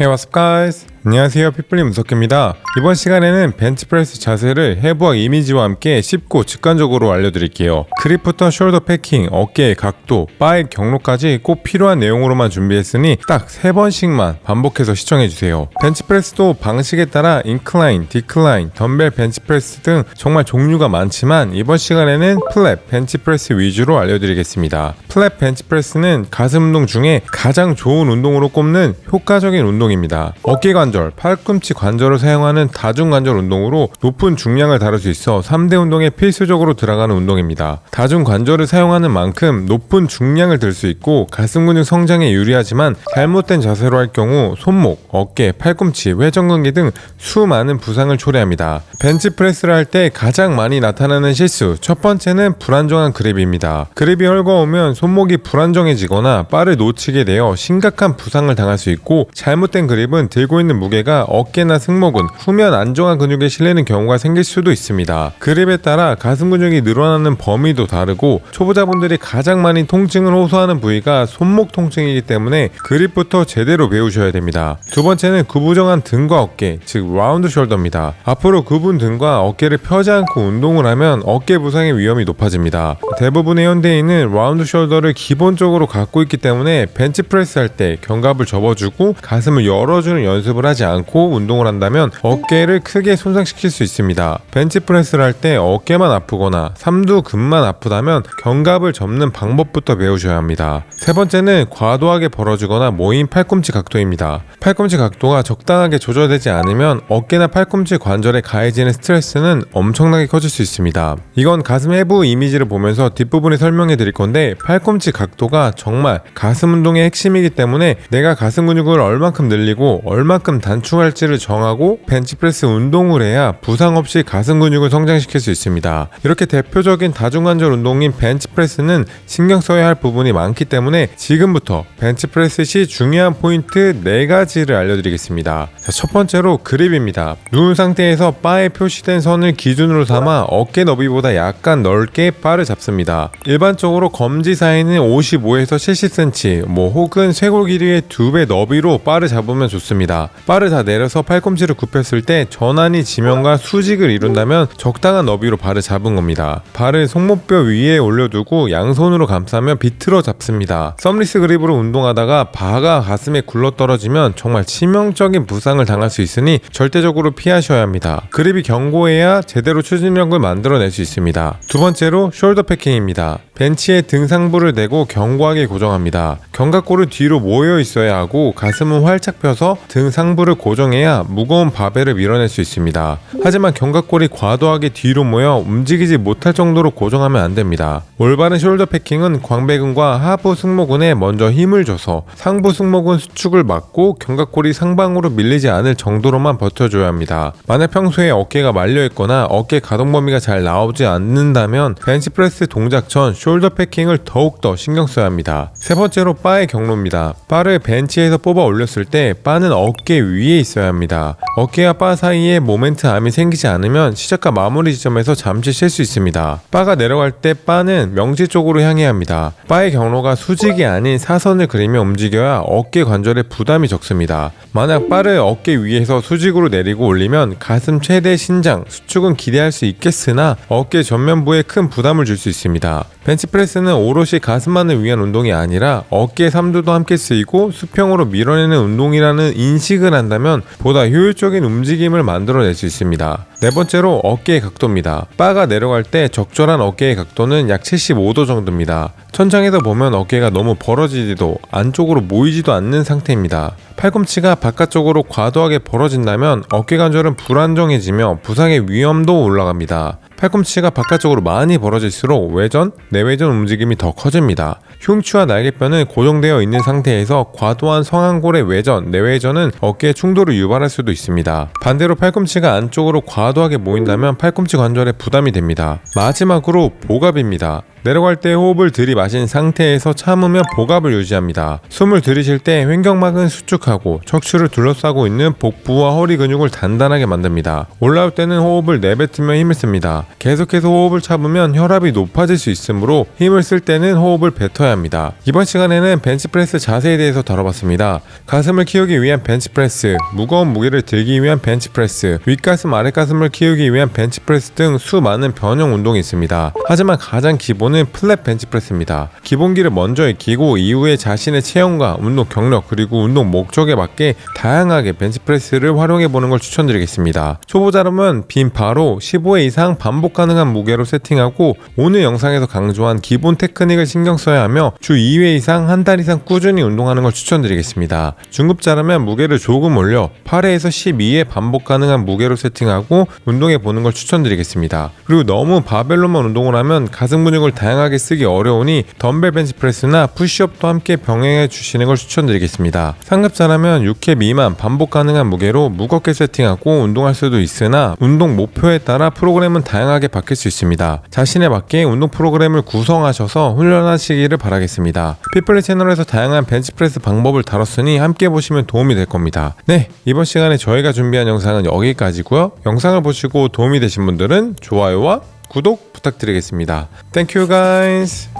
Hey what's up guys? 안녕하세요 피플리 문석입니다. 이번 시간에는 벤치프레스 자세를 해부학 이미지와 함께 쉽고 직관적으로 알려드릴게요. 그립부터 숄더 패킹, 어깨의 각도, 바의 경로까지 꼭 필요한 내용으로만 준비했으니 딱세 번씩만 반복해서 시청해주세요. 벤치프레스도 방식에 따라 인클라인, 디클라인, 덤벨 벤치프레스 등 정말 종류가 많지만 이번 시간에는 플랩 벤치프레스 위주로 알려드리겠습니다. 플랩 벤치프레스는 가슴 운동 중에 가장 좋은 운동으로 꼽는 효과적인 운동입니다. 어깨 관 절, 팔꿈치 관절을 사용하는 다중관절 운동으로 높은 중량을 다룰 수 있어 3대 운동에 필수적으로 들어가는 운동입니다. 다중관절을 사용하는 만큼 높은 중량을 들 수 있고 가슴 근육 성장에 유리하지만 잘못된 자세로 할 경우 손목, 어깨, 팔꿈치, 회전근개 등 수많은 부상을 초래합니다. 벤치프레스를 할 때 가장 많이 나타나는 실수 첫 번째는 불안정한 그립입니다. 그립이 헐거우면 손목이 불안정해지거나 바를 놓치게 되어 심각한 부상을 당할 수 있고 잘못된 그립은 들고 있는 무게가 어깨나 승모근, 후면 안정화 근육에 실리는 경우가 생길 수도 있습니다. 그립에 따라 가슴 근육이 늘어나는 범위도 다르고 초보자분들이 가장 많이 통증을 호소하는 부위가 손목 통증이기 때문에 그립부터 제대로 배우셔야 됩니다. 두 번째는 구부정한 등과 어깨, 즉 라운드 숄더입니다. 앞으로 굽은 등과 어깨를 펴지 않고 운동을 하면 어깨 부상의 위험이 높아집니다. 대부분의 현대인은 라운드 숄더를 기본적으로 갖고 있기 때문에 벤치프레스 할 때 견갑을 접어주고 가슴을 열어주는 연습을 하지 않고 운동을 한다면 어깨를 크게 손상시킬 수 있습니다. 벤치프레스를 할 때 어깨만 아프거나 삼두근만 아프다면 견갑을 접는 방법부터 배우셔야 합니다. 세 번째는 과도하게 벌어지거나 모인 팔꿈치 각도입니다. 팔꿈치 각도가 적당하게 조절되지 않으면 어깨나 팔꿈치 관절에 가해지는 스트레스는 엄청나게 커질 수 있습니다. 이건 가슴 해부 이미지를 보면서 뒷부분에 설명해 드릴 건데 팔꿈치 각도가 정말 가슴 운동의 핵심이기 때문에 내가 가슴 근육을 얼만큼 늘리고 얼 단축할지를 정하고 벤치프레스 운동을 해야 부상 없이 가슴 근육을 성장시킬 수 있습니다. 이렇게 대표적인 다중관절 운동인 벤치프레스는 신경 써야 할 부분이 많기 때문에 지금부터 벤치프레스 시 중요한 포인트 4가지를 알려드리겠습니다. 자, 첫 번째로 그립입니다. 누운 상태에서 바에 표시된 선을 기준으로 삼아 어깨 너비보다 약간 넓게 바를 잡습니다. 일반적으로 검지 사이는 55에서 70cm, 뭐 혹은 쇄골 길이의 2배 너비로 바를 잡으면 좋습니다. 바를 다 내려서 팔꿈치를 굽혔을 때 전환이 지면과 수직을 이룬다면 적당한 너비로 발을 잡은 겁니다. 발을 손목뼈 위에 올려두고 양손으로 감싸며 비틀어 잡습니다. 썸리스 그립으로 운동하다가 바가 가슴에 굴러 떨어지면 정말 치명적인 부상을 당할 수 있으니 절대적으로 피하셔야 합니다. 그립이 견고해야 제대로 추진력을 만들어낼 수 있습니다. 두 번째로 숄더 패킹입니다. 벤치에 등상부를 대고 견고하게 고정합니다. 견갑골은 뒤로 모여 있어야 하고 가슴은 활짝 펴서 등 상부 를 고정해야 무거운 바벨을 밀어낼 수 있습니다. 하지만 견갑골이 과도하게 뒤로 모여 움직이지 못할 정도로 고정하면 안 됩니다. 올바른 숄더 패킹은 광배근과 하부 승모근에 먼저 힘을 줘서 상부 승모근 수축을 막고 견갑골이 상방으로 밀리지 않을 정도로만 버텨줘야 합니다. 만약 평소에 어깨가 말려 있거나 어깨 가동 범위가 잘 나오지 않는다면 벤치프레스 동작 전 숄더 패킹을 더욱더 신경 써야 합니다. 세 번째로 바의 경로입니다. 바를 벤치에서 뽑아 올렸을 때 바는 어깨 위에 있어야 합니다. 어깨와 바 사이에 모멘트 암이 생기지 않으면 시작과 마무리 지점에서 잠시 쉴 수 있습니다. 바가 내려갈 때 바는 명지 쪽으로 향해야 합니다. 바의 경로가 수직이 아닌 사선을 그리며 움직여야 어깨 관절에 부담이 적습니다. 만약 바를 어깨 위에서 수직으로 내리고 올리면 가슴 최대 신장, 수축은 기대할 수 있겠으나 어깨 전면부에 큰 부담을 줄 수 있습니다. 벤치프레스는 오롯이 가슴만을 위한 운동이 아니라 어깨 삼두도 함께 쓰이고 수평으로 밀어내는 운동이라는 인식을 한다면 보다 효율적인 움직임을 만들어낼 수 있습니다. 네 번째로 어깨의 각도입니다. 바가 내려갈 때 적절한 어깨의 각도는 약 75도 정도입니다. 천장에서 보면 어깨가 너무 벌어지지도 안쪽으로 모이지도 않는 상태입니다. 팔꿈치가 바깥쪽으로 과도하게 벌어진다면 어깨 관절은 불안정해지며 부상의 위험도 올라갑니다. 팔꿈치가 바깥쪽으로 많이 벌어질수록 외전, 내외전 움직임이 더 커집니다. 흉추와 날개뼈는 고정되어 있는 상태에서 과도한 성안골의 외전, 내외전은 어깨에 충돌을 유발할 수도 있습니다. 반대로 팔꿈치가 안쪽으로 과도하게 모인다면 팔꿈치 관절에 부담이 됩니다. 마지막으로 복압입니다. 내려갈 때 호흡을 들이마신 상태에서 참으며 복압을 유지합니다. 숨을 들이쉴 때 횡격막은 수축하고 척추를 둘러싸고 있는 복부와 허리 근육을 단단하게 만듭니다. 올라올 때는 호흡을 내뱉으며 힘을 씁니다. 계속해서 호흡을 참으면 혈압이 높아질 수 있으므로 힘을 쓸 때는 호흡을 뱉어야 합니다. 이번 시간에는 벤치프레스 자세에 대해서 다뤄봤습니다. 가슴을 키우기 위한 벤치프레스, 무거운 무게를 들기 위한 벤치프레스, 윗가슴 아랫가슴을 키우기 위한 벤치프레스 등 수많은 변형 운동이 있습니다. 하지만 가장 기본은 플랫 벤치프레스입니다. 기본기를 먼저 익히고 이후에 자신의 체형과 운동 경력 그리고 운동 목적 에 맞게 다양하게 벤치프레스를 활용해 보는 걸 추천드리겠습니다. 초보자라면 빈 바로 15회 이상 반복 가능한 무게로 세팅하고 오늘 영상에서 강조한 기본 테크닉을 신경 써야 하며 주 2회 이상 한 달 이상 꾸준히 운동하는 걸 추천드리겠습니다. 중급자라면 무게를 조금 올려 8회에서 12회 반복 가능한 무게로 세팅하고 운동해 보는 걸 추천드리겠습니다. 그리고 너무 바벨로만 운동을 하면 가슴 근육을 다양하게 쓰기 어려우니 덤벨 벤치프레스나 푸시업도 함께 병행해 주시는 걸 추천드리겠습니다. 상급자 라면 6회 미만 반복 가능한 무게로 무겁게 세팅하고 운동할 수도 있으나 운동 목표에 따라 프로그램은 다양하게 바뀔 수 있습니다. 자신에 맞게 운동 프로그램을 구성하셔서 훈련하시기를 바라겠습니다. 피플리 채널에서 다양한 벤치프레스 방법을 다뤘으니 함께 보시면 도움이 될 겁니다. 네, 이번 시간에 저희가 준비한 영상은 여기까지고요. 영상을 보시고 도움이 되신 분들은 좋아요와 구독 부탁드리겠습니다. Thank you guys.